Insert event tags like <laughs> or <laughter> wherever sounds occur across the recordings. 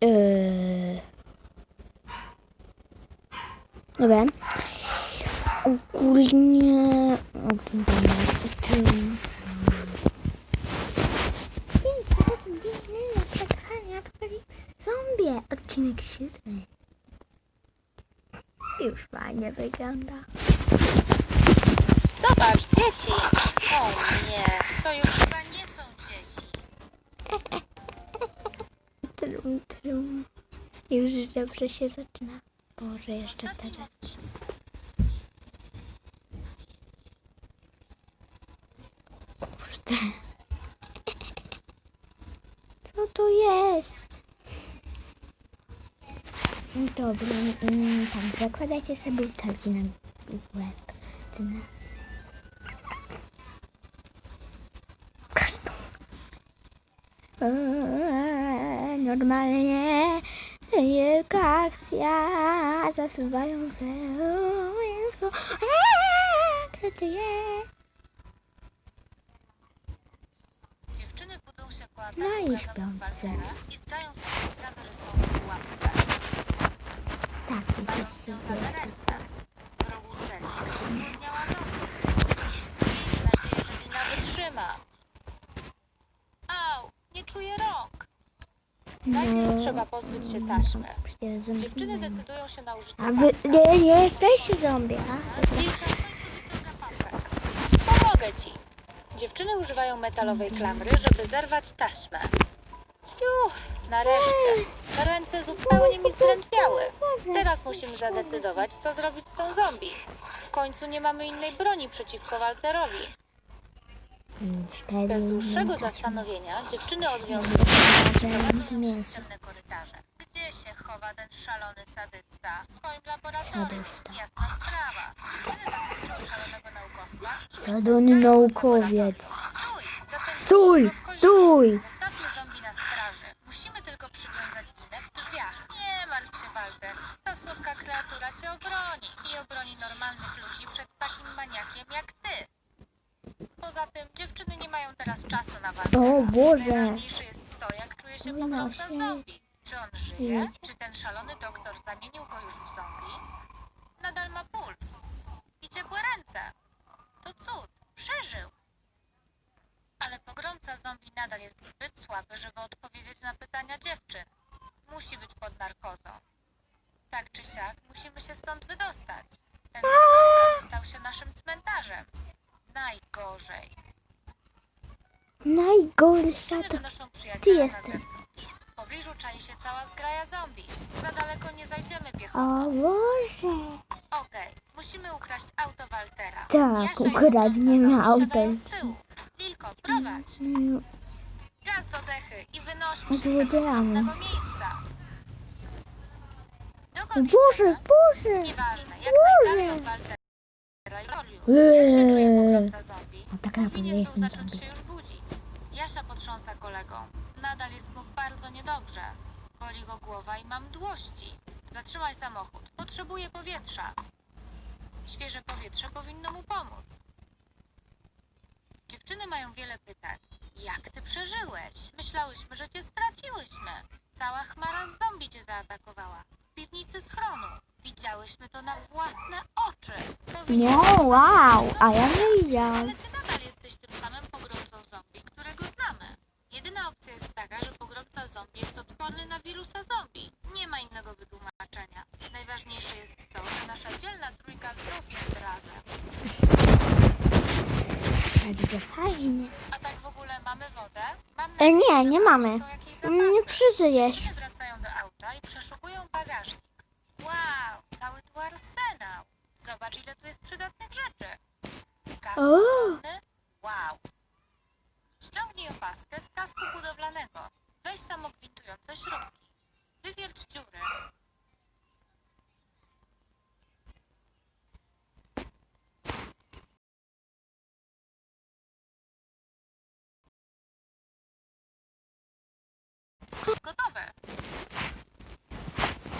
Yy... Dobra. Ogólnie... tym- Zdjęcie ze zdjęcia czekania zombie. Odcinek siódmy. Już fajnie wygląda. Zobacz, dzieci! O nie, to już chyba nie są dzieci. <laughs> Trum, trum. Już dobrze się zaczyna. Boże, jeszcze teraz. Kurde. Co to jest? Dobra, mm, tak, zakładajcie sobie butelki na łeb. Normalnie wielka akcja zasuwają się. Jezu? Dziewczyny budzą się po ataku No i i zdają sobie sprawę, że są w pułapce. Tak, gdzieś się ręce. W rogu nogi. Miejmy nadzieję, że wytrzyma. Au, nie czuję rąk. Najpierw trzeba pozbyć się taśmy. Przecież zombie Dziewczyny nie ma. decydują się na użycie A wy nie, nie jesteście zombie, a? Końcu wyciąga. Pomogę ci. Dziewczyny używają metalowej klamry, żeby zerwać taśmę. Uff, nareszcie. Ręce zupełnie mi zdrętwiały. Teraz musimy zadecydować, co zrobić z tą zombie. W końcu nie mamy innej broni przeciwko Walterowi. Cztery Bez dłuższego zastanowienia dziewczyny odwiązują mięso. ciemne korytarze. Gdzie się chowa ten szalony sadysta? W swoim laboratorium. Sadysta. Jasna sprawa. Dziewczyny zaskoczą szalonego naukowca i Sadony naukowiec. Stój! Stój, stój. Zostawmy zombie na straży. Musimy tylko przywiązać linę w drzwiach. Nie martw się, Walter. Ta słodka kreatura cię obroni. I obroni normalnych ludzi przed takim maniakiem jak ty. Poza tym dziewczyny nie mają teraz czasu na walkę. O Boże. Najważniejsze jest to, jak czuje się się- zombie. Czy on żyje? Czy ten szalony doktor zamienił go już w zombie? Nadal ma puls. I ciepłe ręce. To cud. Przeżył. Ale pogromca zombie nadal jest zbyt słaby, żeby odpowiedzieć na pytania dziewczyn. Musi być pod narkozą. Tak czy siak, musimy się stąd wydostać. Wynoszą ty jesteś. W pobliżu czai się cała zgraja zombie. Za daleko nie zajdziemy O piechotą. Boże. Okej, musimy ukraść auto Waltera. Tak, Jasia i ukradniemy chłopca auto siadają i- z tyłu. Lilko, prowadź. Mm, Gaz do dechy i wynośmy A się z tego trudnego miejsca. O Dokąd Boże, idziemy? Boże. Nieważne, jak Boże. najdalej od Waltera i Roliu. Jak się czuje Eee. pogromca zombie? A tak naprawdę Powinien był jestem zacząć zombie. się już Jasia potrząsa kolegą. Nadal jest mu bardzo niedobrze. Boli go głowa i ma mdłości. Zatrzymaj samochód. Potrzebuje powietrza. Świeże powietrze powinno mu pomóc. Dziewczyny mają wiele pytań. Jak ty przeżyłeś? Myślałyśmy, że cię straciłyśmy. Cała chmara z zombie cię zaatakowała. W piwnicy schronu. Widziałyśmy to na własne oczy. Powinniśmy wow, a ja nie widziałam. ale ty nadal jesteś tym samym pogromcą zombie, którego znamy. Jedyna opcja jest taka, że pogromca zombie jest odporny na wirusa zombie. Nie ma innego wytłumaczenia. Najważniejsze jest to, że nasza dzielna trójka znów jest razem. Bardzo fajnie. A tak w ogóle mamy wodę? Mam E, nadzieję, nie, że nie tam mamy. Są jakieś Mm, Nie przeżyjesz. Dziewczyny wracają do auta i przeszukują bagażnik. Wow, cały tu arsenał. Zobacz, ile tu jest przydatnych rzeczy. Kask O. ochronny? Wow. Ściągnij opaskę z kasku budowlanego. Weź samogwintujące śrubki. Wywierć dziury. gotowe.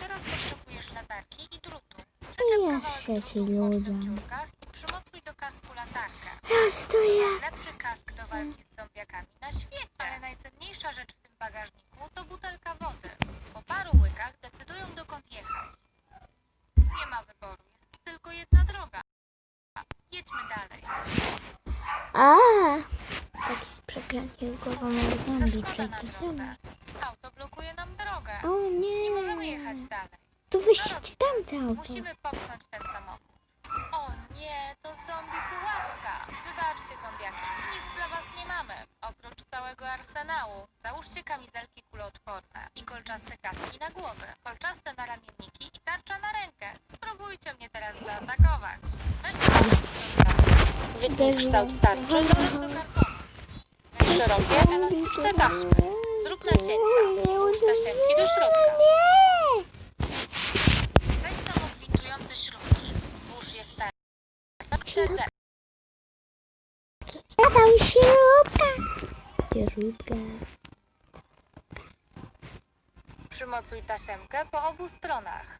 Teraz potrzebujesz latarki i drutu. Przyczep Jeszcze ci ludzie. bocznych i przymocuj do kasku latarkę. Raz to ja. Najlepszy kask do walki z zombiakami na świecie. Ale najcenniejsza rzecz w tym bagażniku to butelka wody. Po paru łykach decydują dokąd jechać. Nie ma wyboru, jest tylko jedna droga. Jedźmy dalej. A! Tak przekręcił głową jak zombie Przeszkoda na przejdzie zombie jechać dalej. To wyścig tamte auto. Musimy popchnąć ten samochód. O nie, to zombie pułapka. Wybaczcie, zombiaki, nic dla was nie mamy. Oprócz całego arsenału. Załóżcie kamizelki kuloodporne i kolczaste kaski na głowę, kolczaste naramienniki i tarcza na rękę. Spróbujcie mnie teraz zaatakować. Weźcie Wytnij kształt tarczy z do kartonu. Weź szerokie, elastyczne taśmy. Zrób nacięcia. Włóż tasiemki do środka. Nie! Weź samogwintujące śrubki. Włóż je w tarczę. Zadał śrubka! Gdzie śrubka? Przymocuj tasiemkę po obu stronach.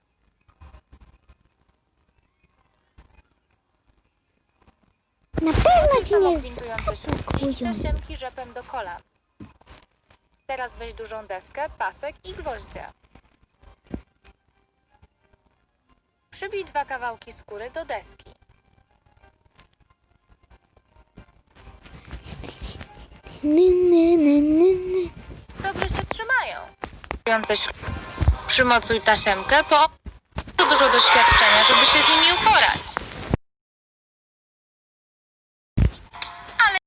Na pewno ci nie zaatakują. tasiemki rzepem do kolan. Teraz weź dużą deskę, pasek i gwoździe. Przybij dwa kawałki skóry do deski. Ny, ny, ny, ny, ny. Dobrze się trzymają. Przymocuj tasiemkę po to dużo doświadczenia, żeby się z nimi uporać. Ale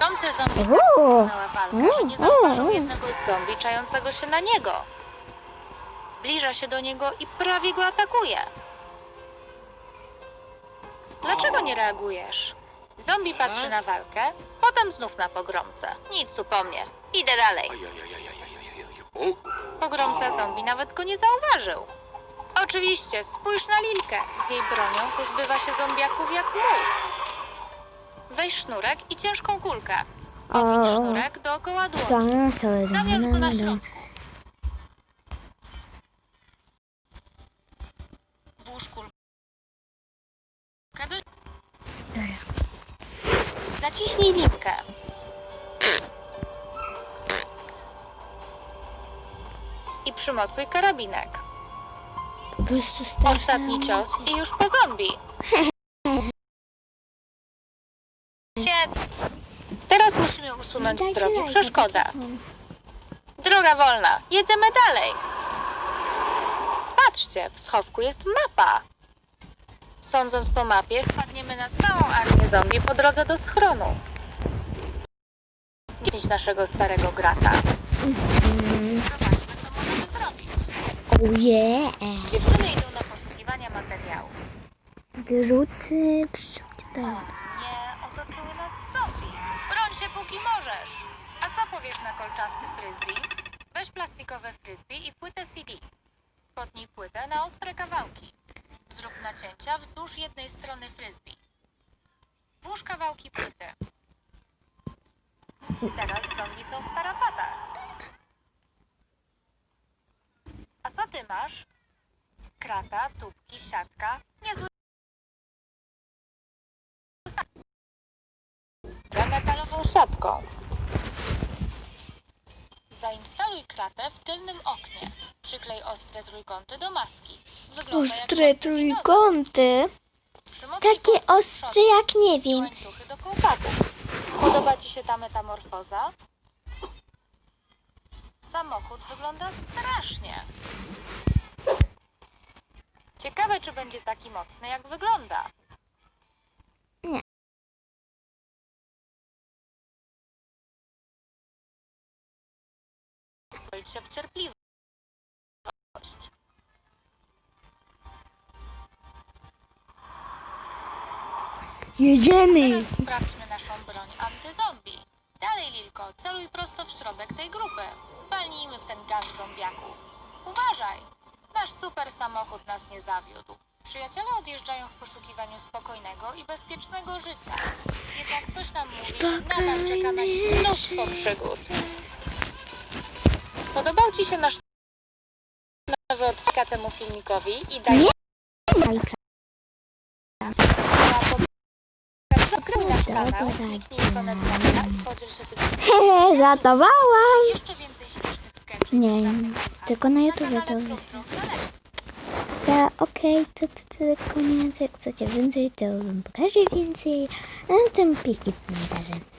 Tomce zombie O! mała walka, że nie zauważył jednego z zombie czającego się na niego. Zbliża się do niego i prawie go atakuje. Dlaczego nie reagujesz? Zombie patrzy na walkę, potem znów na pogromcę. Nic tu po mnie. Idę dalej. Pogromca zombie nawet go nie zauważył. Oczywiście, spójrz na Lilkę. Z jej bronią pozbywa się zombiaków jak much. Weź sznurek i ciężką kulkę. Owiń O. sznurek dookoła dłoni. Zawiąż go na środku. Włóż kulkę do... Zaciśnij linkę. I przymocuj karabinek. Ostatni cios i już po zombie. <laughs> Teraz musimy usunąć z drogi przeszkodę. Droga wolna. Jedziemy dalej. Patrzcie, w schowku jest mapa. Sądząc po mapie, wpadniemy na całą armię zombie po drodze do schronu. Gdzieś naszego starego grata. Zobaczmy, co możemy zrobić. Oh yeah! Dziewczyny idą na poszukiwania materiałów. Rzuty, O nie, otoczyły nas zombie. Broń się póki możesz. A co powiesz na kolczasty frisbee? Weź plastikowe frisbee i płytę CD. Podnij płytę na ostre kawałki. Zrób nacięcia wzdłuż jednej strony frisbee. Włóż kawałki płyty. Teraz zombie są w tarapatach. A co ty masz? Krata, tubki, siatka. Niezły metalową siatką. Zainstaluj kratę w tylnym oknie. Przyklej ostre trójkąty do maski. Wygląda Ostre jak trójkąty. Takie przodu jak nie wiem. łańcuchy do kołpaków. Podoba Ci się ta metamorfoza? Samochód wygląda strasznie. Ciekawe, czy będzie taki mocny, jak wygląda. Nie. Zbroić się w cierpliwość. Jedziemy! Teraz sprawdźmy naszą broń antyzombie. Dalej, Lilko, celuj prosto w środek tej grupy. Walnijmy w ten gang zombiaków. Uważaj! Nasz super samochód nas nie zawiódł. Przyjaciele odjeżdżają w poszukiwaniu spokojnego i bezpiecznego życia. Jednak coś nam mówi, że nadal czeka na nich mnóstwo przygód. Podobał Ci się nasz nowy odcinek temu filmikowi i daj Nie. Subskrybuj nasz kanał, kliknij ikonę dzwonka i podziel <laughs> się tym Hehe, zatowałam! Jeszcze więcej śmiesznych sketchów. Nie, na tylko na YouTube to Talent. Ja, okej, to, to, to koniec. Jak chcecie więcej, to wam pokażę więcej. A tym piszcie w komentarze.